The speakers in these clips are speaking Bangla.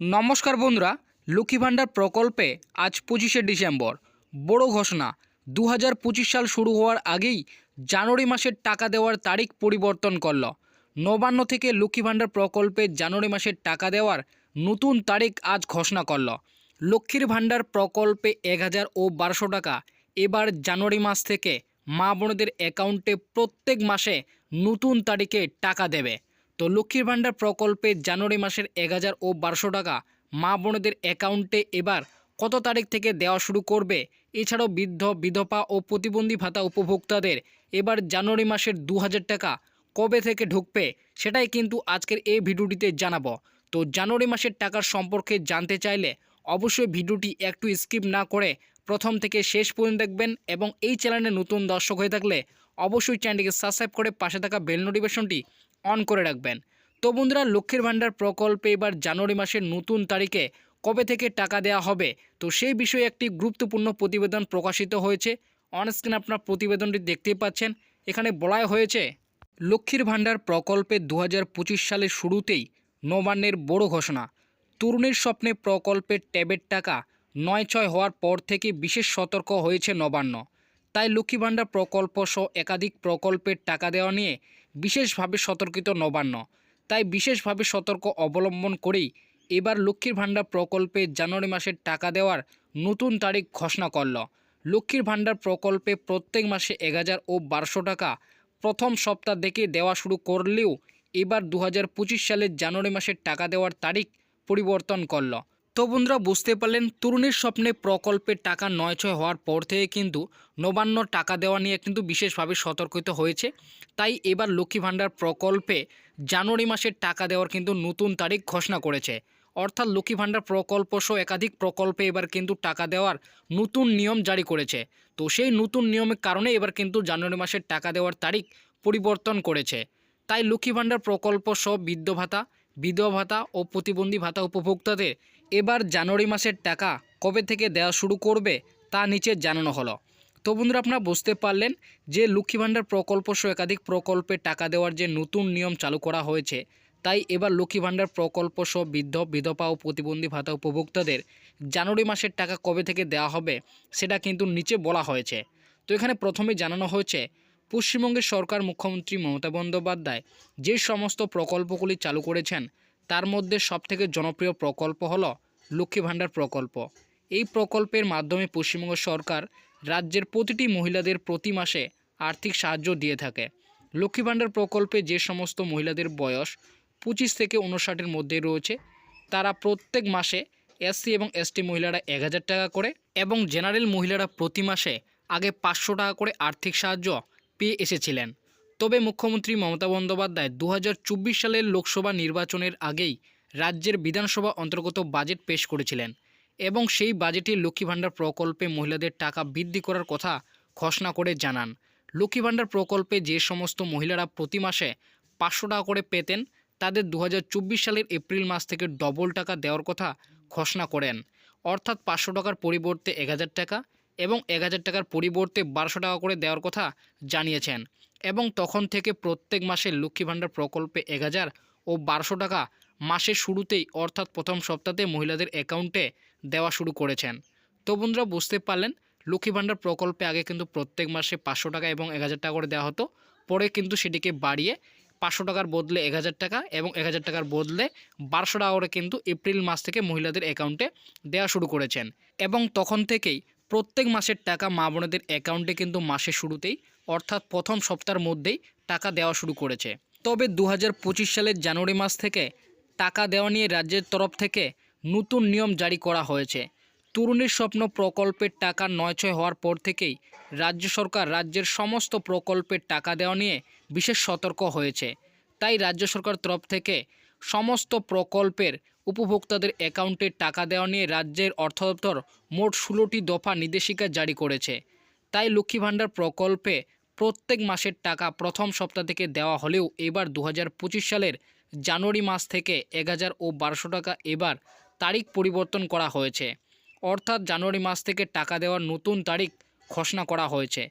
নমস্কার বন্ধুরা, লক্ষ্মী ভাণ্ডার প্রকল্পে আজ পঁচিশে ডিসেম্বর। বড় ঘোষণা দু হাজার পঁচিশ সাল শুরু হওয়ার আগেই জানুয়ারি মাসের টাকা দেওয়ার তারিখ পরিবর্তন করল। নবান্ন থেকে লক্ষ্মী ভাণ্ডার প্রকল্পে জানুয়ারি মাসের টাকা দেওয়ার নতুন তারিখ আজ ঘোষণা করল। লক্ষ্মীর ভাণ্ডার প্রকল্পে এক হাজার ও বারোশো টাকা, এবার জানুয়ারি মাস থেকে মা বোনেদের অ্যাকাউন্টে প্রত্যেক মাসে নতুন তারিখে টাকা দেবে। তো লক্ষ্মীর ভাণ্ডার প্রকল্পে জানুয়ারি মাসের এক হাজার ও বারোশো টাকা মা বোনেদের অ্যাকাউন্টে এবার কত তারিখ থেকে দেওয়া শুরু করবে? এছাড়াও বৃদ্ধ, বিধবা ও প্রতিবন্ধী ভাতা উপভোক্তাদের এবার জানুয়ারি মাসের দু হাজার টাকা কবে থেকে ঢুকবে সেটাই কিন্তু আজকের এই ভিডিওটিতে জানাব। তো জানুয়ারি মাসের টাকার সম্পর্কে জানতে চাইলে অবশ্যই ভিডিওটি একটু স্কিপ না করে প্রথম থেকে শেষ পর্যন্ত দেখবেন এবং এই চ্যানেলে নতুন দর্শক হয়ে থাকলে অবশ্যই চ্যানেলটিকে সাবস্ক্রাইব করে পাশে থাকা বেল নোটিফিকেশনটি অন করে রাখবেন। তো বন্ধুরা, লক্ষ্মীর ভাণ্ডার প্রকল্পে এবার জানুয়ারি মাসের নতুন তারিখে কবে থেকে টাকা দেওয়া হবে? তো সেই বিষয়ে একটি গুরুত্বপূর্ণ প্রতিবেদন প্রকাশিত হয়েছে। অনস্ক্রিন আপনার প্রতিবেদনটি দেখতেই পাচ্ছেন। এখানে বলাই হয়েছে, লক্ষ্মীর ভাণ্ডার প্রকল্পে দু হাজার পঁচিশ সালের শুরুতেই নবান্নের বড় ঘোষণা। তরুণের স্বপ্নে প্রকল্পের ট্যাবের টাকা নয় ছয় হওয়ার পর থেকে বিশেষ সতর্ক হয়েছে নবান্ন। তাই লক্ষ্মী ভাণ্ডার প্রকল্প সহ একাধিক প্রকল্পের টাকা দেওয়া নিয়ে বিশেষভাবে সতর্কিত নবান্ন। তাই বিশেষভাবে সতর্ক অবলম্বন করেই এবার লক্ষ্মীর ভাণ্ডার প্রকল্পে জানুয়ারি মাসের টাকা দেওয়ার নতুন তারিখ ঘোষণা করল। লক্ষ্মীর ভাণ্ডার প্রকল্পে প্রত্যেক মাসে এক হাজার ও বারোশো টাকা প্রথম সপ্তাহ থেকে দেওয়া শুরু করলেও এবার দু হাজার পঁচিশ সালের জানুয়ারি মাসের টাকা দেওয়ার তারিখ পরিবর্তন করল। তো বুঝতে পারলেন তরুণের স্বপ্নে প্রকল্পের টাকা নয় ছয় হওয়ার পর থেকে কিন্তু নবান্ন টাকা দেওয়া নিয়ে কিন্তু বিশেষভাবে সতর্কিত হয়েছে। তাই এবার লক্ষ্মী ভাণ্ডার প্রকল্পে জানুয়ারি মাসের টাকা দেওয়ার কিন্তু নতুন তারিখ ঘোষণা করেছে। অর্থাৎ লক্ষ্মী ভাণ্ডার প্রকল্প সহ একাধিক প্রকল্পে এবার কিন্তু টাকা দেওয়ার নতুন নিয়ম জারি করেছে। তো সেই নতুন নিয়মের কারণে এবার কিন্তু জানুয়ারি মাসের টাকা দেওয়ার তারিখ পরিবর্তন করেছে। তাই লক্ষ্মী ভাণ্ডার প্রকল্প সহ বৃদ্ধ ভাতা, বিধবা ভাতা ও প্রতিবন্ধী ভাতা উপভোক্তাদের এবার জানুয়ারি মাসের টাকা কবে থেকে দেওয়া শুরু করবে তা নিচে জানানো হলো। তো বন্ধুরা, আপনারা বুঝতে পারলেন যে লক্ষ্মী ভাণ্ডার প্রকল্প সহ একাধিক প্রকল্পে টাকা দেওয়ার যে নতুন নিয়ম চালু করা হয়েছে, তাই এবার লক্ষ্মী ভাণ্ডার প্রকল্প সহ বৃদ্ধ, বিধবা ও প্রতিবন্ধী ভাতা উপভোক্তাদের জানুয়ারি মাসের টাকা কবে থেকে দেওয়া হবে সেটা কিন্তু নিচে বলা হয়েছে। তো এখানে প্রথমে জানানো হয়েছে, পশ্চিমবঙ্গের সরকার মুখ্যমন্ত্রী মমতা বন্দ্যোপাধ্যায় যে সমস্ত প্রকল্পগুলি চালু করেছেন তার মধ্যে সবথেকে জনপ্রিয় প্রকল্প হলো লক্ষ্মী ভাণ্ডার প্রকল্প। এই প্রকল্পের মাধ্যমে পশ্চিমবঙ্গ সরকার রাজ্যের প্রতিটি মহিলাদের প্রতি মাসে আর্থিক সাহায্য দিয়ে থাকে। লক্ষ্মী ভাণ্ডার প্রকল্পে যে সমস্ত মহিলাদের বয়স পঁচিশ থেকে উনষাটের মধ্যে রয়েছে, তারা প্রত্যেক মাসে এসসি এবং এসটি মহিলারা এক হাজার টাকা করে এবং জেনারেল মহিলারা প্রতি মাসে আগে পাঁচশো টাকা করে আর্থিক সাহায্য পেয়ে এসেছিলেন। তবে মুখ্যমন্ত্রী মমতা বন্দ্যোপাধ্যায় দু হাজার চব্বিশ সালের লোকসভা নির্বাচনের আগেই রাজ্যের বিধানসভা অন্তর্গত বাজেট পেশ করেছিলেন এবং সেই বাজেটে লক্ষ্মী ভাণ্ডার প্রকল্পে মহিলাদের টাকা বৃদ্ধি করার কথা ঘোষণা করে জানান। লক্ষ্মী ভাণ্ডার প্রকল্পে যে সমস্ত মহিলারা প্রতি মাসে পাঁচশো টাকা করে পেতেন, তাদের দু হাজার চব্বিশ সালের এপ্রিল মাস থেকে ডবল টাকা দেওয়ার কথা ঘোষণা করেন। অর্থাৎ পাঁচশো টাকার পরিবর্তে এক হাজার টাকা এবং এক হাজার টাকার পরিবর্তে বারোশো টাকা করে দেওয়ার কথা জানিয়েছেন। এবং তখন থেকে প্রত্যেক মাসে লক্ষ্মী ভাণ্ডার প্রকল্পে এক হাজার ও বারোশো টাকা মাসের শুরুতেই, অর্থাৎ প্রথম সপ্তাহে মহিলাদের অ্যাকাউন্টে দেওয়া শুরু করেছেন। তো বন্ধুরা, বুঝতে পারলেন, লক্ষ্মী ভাণ্ডার প্রকল্পে আগে কিন্তু প্রত্যেক মাসে পাঁচশো টাকা এবং এক হাজার টাকা করে দেওয়া হতো। পরে কিন্তু সেটিকে বাড়িয়ে পাঁচশো টাকার বদলে এক হাজার টাকা এবং এক হাজার টাকার বদলে বারোশো টাকা করে কিন্তু এপ্রিল মাস থেকে মহিলাদের অ্যাকাউন্টে দেওয়া শুরু করেছেন। এবং তখন থেকেই প্রত্যেক মাসের টাকা মা বোনেদের অ্যাকাউন্টে কিন্তু মাসের শুরুতেই, অর্থাৎ প্রথম সপ্তাহের মধ্যেই টাকা দেওয়া শুরু করেছে। তবে দু হাজার পঁচিশ সালের জানুয়ারি মাস থেকে টাকা দেওয়া নিয়ে রাজ্যের তরফ থেকে নতুন নিয়ম জারি করা হয়েছে। তরুণীর স্বপ্ন প্রকল্পের টাকা নয় ছয় হওয়ার পর থেকেই রাজ্য সরকার রাজ্যের সমস্ত প্রকল্পের টাকা দেওয়া নিয়ে বিশেষ সতর্ক হয়েছে। তাই রাজ্য সরকার তরফ থেকে সমস্ত প্রকল্পের উপভোক্তাদের অ্যাকাউন্টে টাকা দেওয়া নিয়ে রাজ্যের অর্থ দপ্তর মোট ষোলোটি দফা নির্দেশিকা জারি করেছে। তাই লক্ষ্মী ভাণ্ডার প্রকল্পে প্রত্যেক মাসের টাকা প্রথম সপ্তাহ থেকে দেওয়া হলেও এবার দু হাজার পঁচিশ সালের জানুয়ারি মাস থেকে এক হাজার ও বারোশো টাকা এবার তারিখ পরিবর্তন করা হয়েছে। অর্থাৎ জানুয়ারি মাস থেকে টাকা দেওয়ার নতুন তারিখ ঘোষণা করা হয়েছে।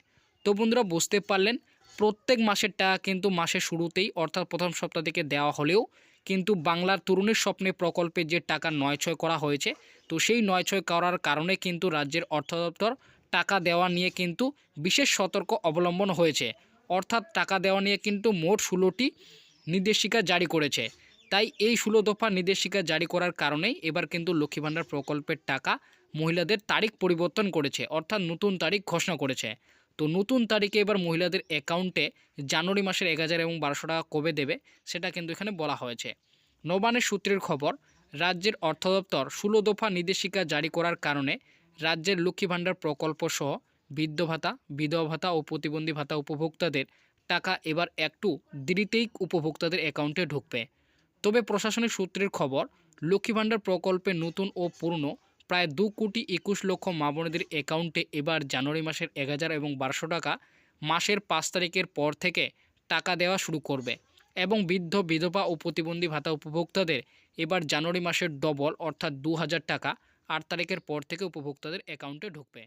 তো বন্ধুরা, বুঝতে পারলেন, প্রত্যেক মাসের টাকা কিন্তু মাসের শুরুতেই অর্থাৎ প্রথম সপ্তাহ থেকে দেওয়া হলেও কিন্তু বাংলার তরুণের স্বপ্নে প্রকল্পে যে টাকা নয় ছয় করা হয়েছে, তো সেই নয় ছয় করার কারণে কিন্তু রাজ্যের অর্থ দপ্তর টাকা দেওয়া নিয়ে কিন্তু বিশেষ সতর্ক অবলম্বন হয়েছে। অর্থাৎ টাকা দেওয়া নিয়ে কিন্তু মোট ষোলোটি নির্দেশিকা জারি করেছে। তাই এই ষোলো দফা নির্দেশিকা জারি করার কারণেই এবার কিন্তু লক্ষ্মী ভাণ্ডার প্রকল্পের টাকা মহিলাদের তারিখ পরিবর্তন করেছে, অর্থাৎ নতুন তারিখ ঘোষণা করেছে। তো নতুন তারিখে এবার মহিলাদের অ্যাকাউন্টে জানুয়ারি মাসের এক হাজার এবং বারোশো টাকা কবে দেবে, সেটা কিন্তু এখানে বলা হয়েছে। নবানের সূত্রের খবর, রাজ্যের অর্থ দপ্তর ষোলো দফা নির্দেশিকা জারি করার কারণে রাজ্যের লক্ষ্মী ভাণ্ডার প্রকল্প সহ বৃদ্ধ ভাতা, বিধবা ভাতা ও প্রতিবন্ধী ভাতা উপভোক্তাদের টাকা এবার একটু দেরিতেই উপভোক্তাদের অ্যাকাউন্টে ঢুকবে। তবে প্রশাসনিক সূত্রের খবর, লক্ষ্মী ভাণ্ডার প্রকল্পে নতুন ও পুরনো প্রায় দু কোটি একুশ লক্ষ মা অ্যাকাউন্টে এবার জানুয়ারি মাসের এক হাজার এবং বারোশো টাকা মাসের পাঁচ তারিখের পর থেকে টাকা দেওয়া শুরু করবে এবং বৃদ্ধ, বিধবা ও প্রতিবন্ধী ভাতা উপভোক্তাদের এবার জানুয়ারি মাসের ডবল অর্থাৎ দু হাজার টাকা আট তারিখের পর থেকে উপভোক্তাদের অ্যাকাউন্টে ঢুকবে।